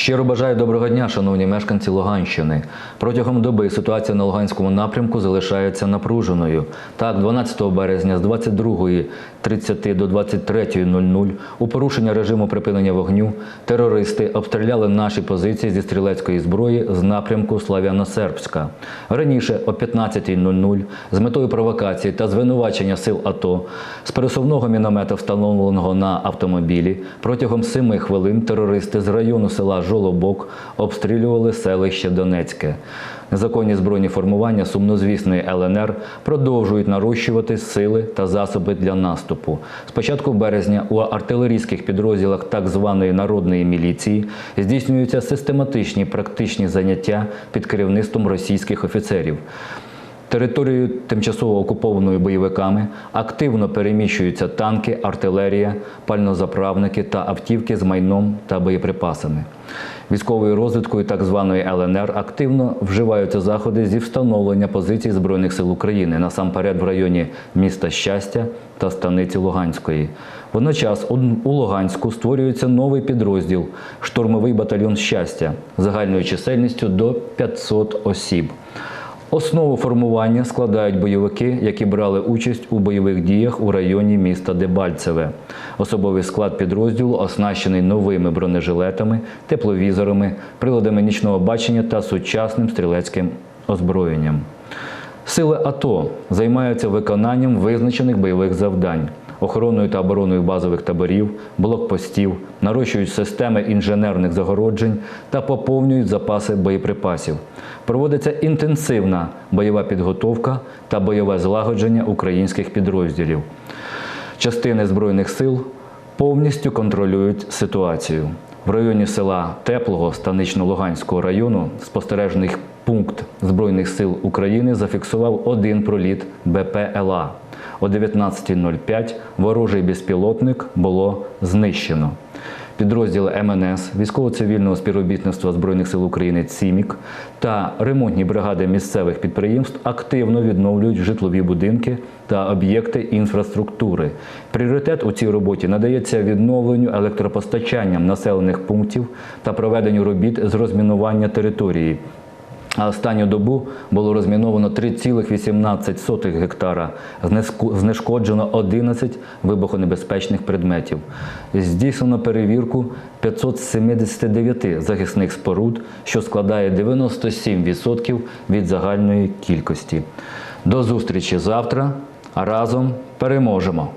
Щиро бажаю доброго дня, шановні мешканці Луганщини. Протягом доби ситуація на Луганському напрямку залишається напруженою. Так, 12 березня з 22.30 до 23.00 у порушення режиму припинення вогню терористи обстріляли наші позиції зі стрілецької зброї з напрямку Слав'яно-Сербська. Раніше о 15.00 з метою провокації та звинувачення сил АТО з пересувного міномета, встановленого на автомобілі, протягом 7 хвилин терористи з району села Жолобок обстрілювали селище Донецьке. Незаконні збройні формування сумнозвісної ЛНР продовжують нарощувати сили та засоби для наступу. З початку березня у артилерійських підрозділах так званої народної міліції здійснюються систематичні практичні заняття під керівництвом російських офіцерів. Територією тимчасово окупованою бойовиками активно переміщуються танки, артилерія, пальнозаправники та автівки з майном та боєприпасами. Військовою розвідкою так званої ЛНР активно вживаються заходи зі встановлення позицій Збройних сил України насамперед в районі міста Щастя та станиці Луганської. Водночас у Луганську створюється новий підрозділ штурмовий батальйон щастя загальною чисельністю до 500 осіб. Основу формування складають бойовики, які брали участь у бойових діях у районі міста Дебальцеве. Особовий склад підрозділу оснащений новими бронежилетами, тепловізорами, приладами нічного бачення та сучасним стрілецьким озброєнням. Сили АТО займаються виконанням визначених бойових завдань, охороною та обороною базових таборів, блокпостів, нарощують системи інженерних загороджень та поповнюють запаси боєприпасів. Проводиться інтенсивна бойова підготовка та бойове злагодження українських підрозділів. Частини Збройних сил повністю контролюють ситуацію. В районі села Теплого Станично-Луганського району спостережний пункт Збройних сил України зафіксував один проліт БПЛА. О 19.05 ворожий безпілотник було знищено. Підрозділи МНС, військово-цивільного співробітництва Збройних сил України ЦІМІК та ремонтні бригади місцевих підприємств активно відновлюють житлові будинки та об'єкти інфраструктури. Пріоритет у цій роботі надається відновленню електропостачанням населених пунктів та проведенню робіт з розмінування території. А останню добу було розміновано 3,18 гектара, знешкоджено 11 вибухонебезпечних предметів. Здійснено перевірку 579 захисних споруд, що складає 97% від загальної кількості. До зустрічі завтра. Разом переможемо!